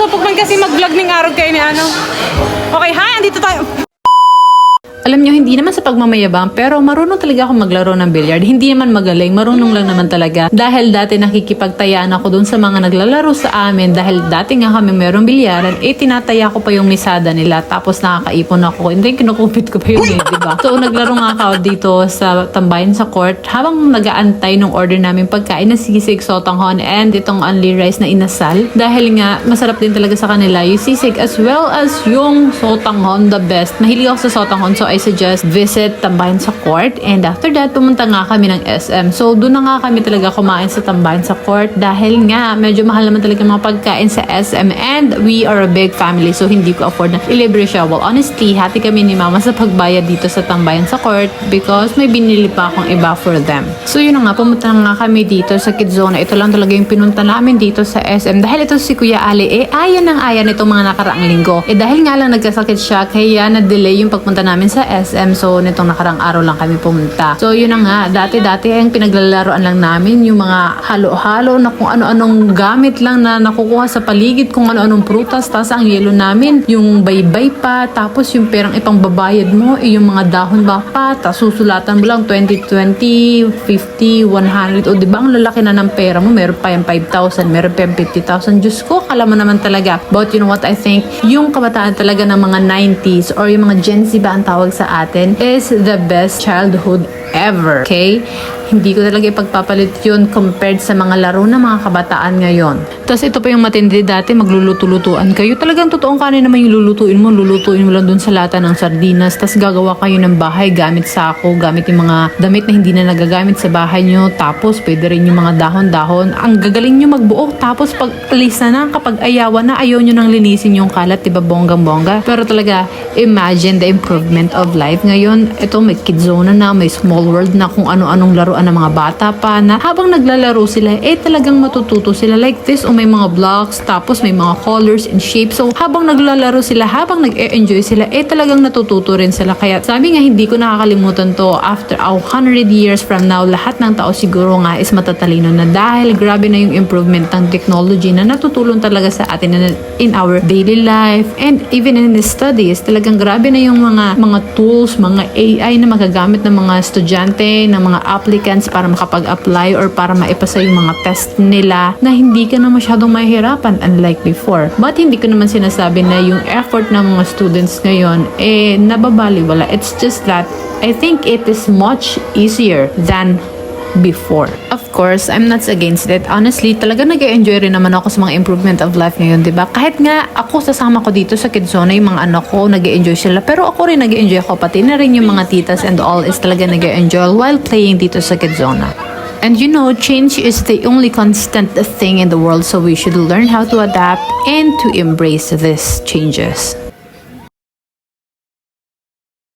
masupog man kasi mag-vlog ng araw kayo ni ano. Okay, hi, andito tayo. Alam nyo, hindi naman sa pagmamayabang, pero marunong talaga ako maglaro ng billiard. Hindi naman magaling, marunong lang naman talaga. Dahil dati nakikipagtayaan ako dun sa mga naglalaro sa amin, dahil dati nga kami merong bilyaran, eh tinataya ko pa yung misada nila, tapos nakakaipon ako, and then kinukupit ko pa yun eh, di ba? So naglaro nga ako dito sa tambayan sa court, habang nagaantay nung order namin pagkain na sisig, sotanghon, and itong only rice na inasal. Dahil nga, masarap din talaga sa kanila yung sisig as well as yung sotanghon, the best. Mahilig ako sa sotanghon, so I suggest visit Tambayan sa Court. And after that, pumunta nga kami ng SM. So, doon na nga kami talaga kumain sa Tambayan sa Court dahil nga, medyo mahal naman talaga mga pagkain sa SM and we are a big family so hindi ko afford na ilibre siya. Well, honestly, hati kami ni Mama sa pagbayad dito sa Tambayan sa Court because may binili pa akong iba for them. So, yun na nga, pumunta na nga kami dito sa Kidzona. Ito lang talaga yung pinunta namin dito sa SM. Dahil ito si Kuya Ali, eh, ayan ang ayan itong mga nakaraang linggo. Eh, dahil nga lang nagkasakit siya, kaya na-delay yung pagpunta namin sa SM. So, nitong nakarang araw lang kami pumunta. So, yun na nga. Dati-dati ang pinaglalaroan lang namin yung mga halo-halo na kung ano-anong gamit lang na nakukuha sa paligid, kung ano-anong prutas. Tapos ang yelo namin, yung baybay pa. Tapos yung perang ipang babayad mo, eh, yung mga dahon ba pa. Tapos susulatan mo lang 20, 20, 50, 100. O, di ba ang lalaki na ng pera mo? Meron pa yung 5,000, meron pa yung 50,000. Diyos ko, kala mo naman talaga. But you know what I think? Yung kabataan talaga ng mga 90s or yung mga Gen Z ba ang tawag sa atin is the best childhood ever. Okay? Hindi ko talaga ipagpapalit yun compared sa mga laro ng mga kabataan ngayon. Tapos ito pa yung matindi dati, magluluto-lutuan kayo. Talagang totoong kanin naman yung lulutuin mo. Lulutuin mo lang dun sa lata ng sardinas. Tapos gagawa kayo ng bahay gamit sako, gamit yung mga damit na hindi na nagagamit sa bahay nyo. Tapos pwede rin yung mga dahon-dahon. Ang gagaling nyo magbuo. Tapos pag alis na na, kapag ayawan na, ayaw nyo nang linisin yung kalat, diba bonggang-bongga. Pero talaga, imagine the improvement of life. Ngayon, ito may kidzona na, may small world na kung ano-anong laruan ng mga bata pa na habang naglalaro sila, eh talagang matututo sila like this o may mga blocks, tapos may mga colors and shapes. So, habang naglalaro sila, habang nag-enjoy sila, eh talagang natututo rin sila. Kaya sabi nga, hindi ko nakakalimutan to after a 100 years from now, lahat ng tao siguro nga is matatalino na dahil grabe na yung improvement ng technology na natutulong talaga sa atin in our daily life and even in the studies. Talagang grabe na yung mga mga tools, mga AI na magagamit ng mga estudyante, ng mga applicants para makapag-apply or para maipasa yung mga test nila na hindi ka na masyadong mahihirapan unlike before. But hindi ko naman sinasabi na yung effort ng mga students ngayon eh nababaliwala. It's just that I think it is much easier than before. Course, I'm not against it. Honestly, talaga nag enjoy rin naman ako sa mga improvement of life ngayon, di ba? Kahit nga ako sasama ko dito sa Kidzona, yung mga anak ko, nag enjoy sila. Pero ako rin nag enjoy ako. Pati na rin yung mga titas and all is talaga nag enjoy while playing dito sa Kidzona. And you know, change is the only constant thing in the world, so we should learn how to adapt and to embrace these changes.